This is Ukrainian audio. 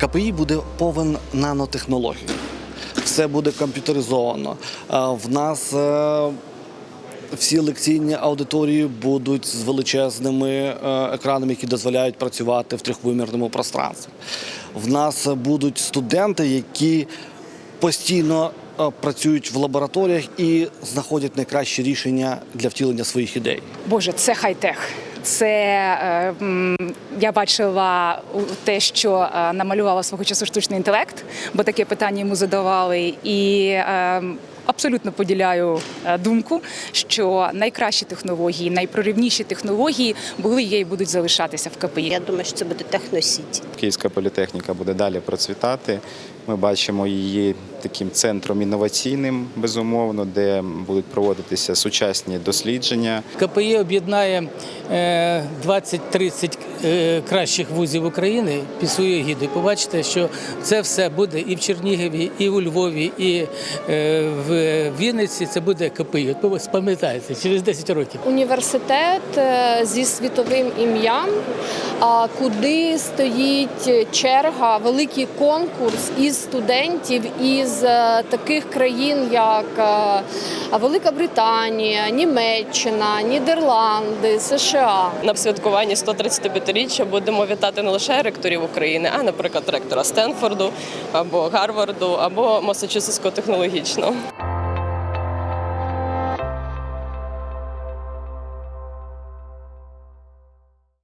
КПІ буде повен нанотехнологій. Все буде комп'ютеризовано. Е, В нас е, всі лекційні аудиторії будуть з величезними е, екранами, які дозволяють працювати в трьохвимірному пространстві. В нас будуть студенти, які постійно працюють в лабораторіях і знаходять найкращі рішення для втілення своїх ідей. Боже, це хай-тех. Це е, я бачила те, що е, намалювала свого часу штучний інтелект, бо таке питання йому задавали. І е, абсолютно поділяю е, думку, що найкращі технології, найпроривніші технології були є і будуть залишатися в КПІ. Я думаю, що це буде техносіті. Київська політехніка буде далі процвітати. Ми бачимо її таким центром інноваційним, безумовно, де будуть проводитися сучасні дослідження. КПІ об'єднає е, 20-30 е, кращих вузів України під своєю гідою. Побачите, що це все буде і в Чернігові, і у Львові, і е, в Вінниці. Це буде КПІ. От ви Пам'ятаєте, через 10 років. університет е, зі світовим ім'ям, а куди стоїть черга, великий конкурс із студентів із е, таких країн, як е, Велика Британія, Німеччина, Нідерланди, США. На святкуванні 135-річчя будемо вітати не лише ректорів України, а, наприклад, ректора Стенфорду або Гарварду, або Масачусетського технологічного.